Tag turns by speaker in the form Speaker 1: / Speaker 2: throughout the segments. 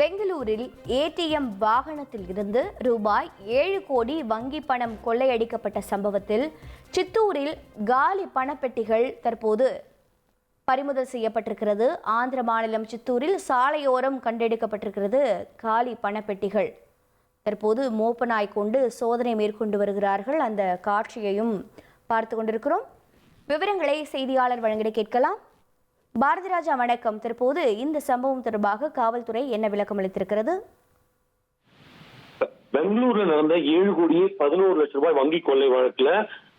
Speaker 1: பெங்களூரில் ஏடிஎம் வாகனத்தில் இருந்து ரூபாய் ஏழு கோடி வங்கி பணம் கொள்ளையடிக்கப்பட்ட சம்பவத்தில் சித்தூரில் காலி பணப்பெட்டிகள் தற்போது பறிமுதல் செய்யப்பட்டிருக்கிறது. ஆந்திர மாநிலம் சித்தூரில் சாலையோரம் கண்டெடுக்கப்பட்டிருக்கிறது. காலி பணப்பெட்டிகள் தற்போது மோப்பனாய் கொண்டு சோதனை மேற்கொண்டு வருகிறார்கள். அந்த காட்சியையும் பார்த்து கொண்டிருக்கிறோம். விவரங்களை செய்தியாளர் வழங்கிட கேட்கலாம். பாரதி ராஜா வணக்கம். தற்போது இந்த சம்பவம் தொடர்பாக காவல்துறை என்ன விளக்கம் அளித்திருக்கிறது?
Speaker 2: பெங்களூர்ல நடந்த ஏழு கோடியே பதினோரு லட்சம் ரூபாய் வங்கி கொள்ளை வழக்குல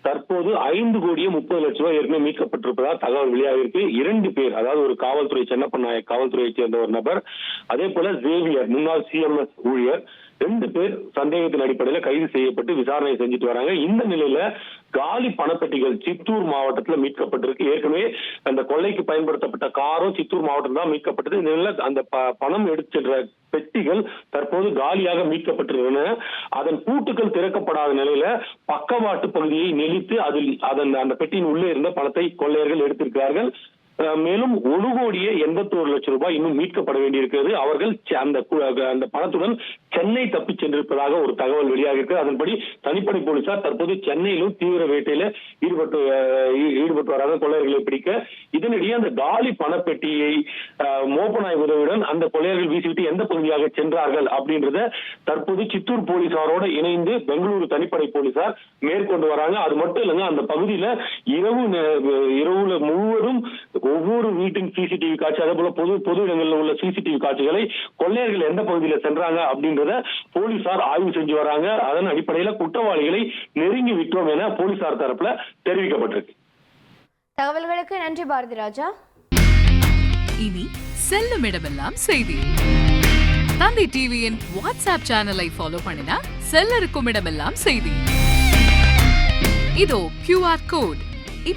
Speaker 2: தற்போது ஐந்து கோடியே முப்பது லட்சம் ரூபாய் ஏற்கனவே மீட்கப்பட்டிருப்பதா தகவல் வெளியாகிருக்கு இரண்டு பேர் அதாவது ஒரு காவல்துறை சென்னப்ப நாயக் காவல்துறையைச் சேர்ந்த ஒரு நபர் அதே போல ஜேவியர் முன்னாள் சிஎம்எஸ் ஊழியர் ரெண்டு பேர் சந்தேகத்தின் அடிப்படையில் கைது செய்யப்பட்டு விசாரணை செஞ்சுட்டு வராங்க. இந்த நிலையில காலி பணப்பெட்டிகள் சித்தூர் மாவட்டத்துல மீட்கப்பட்டிருக்கு. ஏற்கனவே அந்த கொள்ளைக்கு பயன்படுத்தப்பட்ட காரும் சித்தூர் மாவட்டம் தான் மீட்கப்பட்டது. இந்த நிலையில அந்த ப- பணம் எடுத்து சென்ற பெட்டிகள் தற்போது காலியாக மீட்கப்பட்டிருந்தன அதன் பூட்டுக்கள் திறக்கப்படாத நிலையில பக்கவாட்டு பகுதியை நெளித்து அதில் அதன் அந்த பெட்டியின் உள்ளே இருந்த பணத்தை கொள்ளையர்கள் எடுத்திருக்கிறார்கள். மேலும் ஒரு கோடியே எண்பத்தோரு லட்சம் ரூபாய் இன்னும் மீட்கப்பட வேண்டியிருக்கிறது. அவர்கள் அந்த அந்த பணத்துடன் சென்னை தப்பிச் சென்றிருப்பதாக ஒரு தகவல் வெளியாகிருக்கு அதன்படி தனிப்படை போலீசார் தற்போது சென்னையிலும் தீவிர வேட்டையில ஈடுபட்டு ஈடுபட்டு வராத கொள்ளையர்களை பிடிக்க இதனிடையே அந்த காலி பணப்பெட்டியை மோப்பநாய் உதவியுடன் அந்த கொள்ளையர்கள் வீசிவிட்டு எந்த பகுதியாக சென்றார்கள் அப்படின்றத தற்போது சித்தூர் போலீசாரோட இணைந்து பெங்களூரு தனிப்படை போலீசார் மேற்கொண்டு வராங்க. அது மட்டும் இல்லைங்க அந்த பகுதியில இரவு இரவுல முழுவதும் ஒவ்வொரு வீட்டின் சிசிடிவி காட்சி அதே போல பொது பொது இடங்களில் உள்ள சிசிடிவி காட்சிகளை கொள்ளையர்கள் எந்த பகுதியில சென்றாங்க அப்படின்றத போலீசார் ஆய்வு செஞ்சு வராங்க. அதன் அடிப்படையில குற்றவாளிகளை நெருங்கி விட்டோம் என போலீசார் தரப்புல தெரிவிக்கப்பட்டிருக்கு.
Speaker 1: தகவல்களுக்கு நன்றி பாரதி ராஜா.
Speaker 3: இனி செல்லும் இடமெல்லாம் செய்தி. தந்தை டிவியின் வாட்ஸ்அப் சேனலை ஃபாலோ பண்ணினா செல்ல இருக்கும் இடமெல்லாம் செய்தி. இதோ கியூஆர் கோட்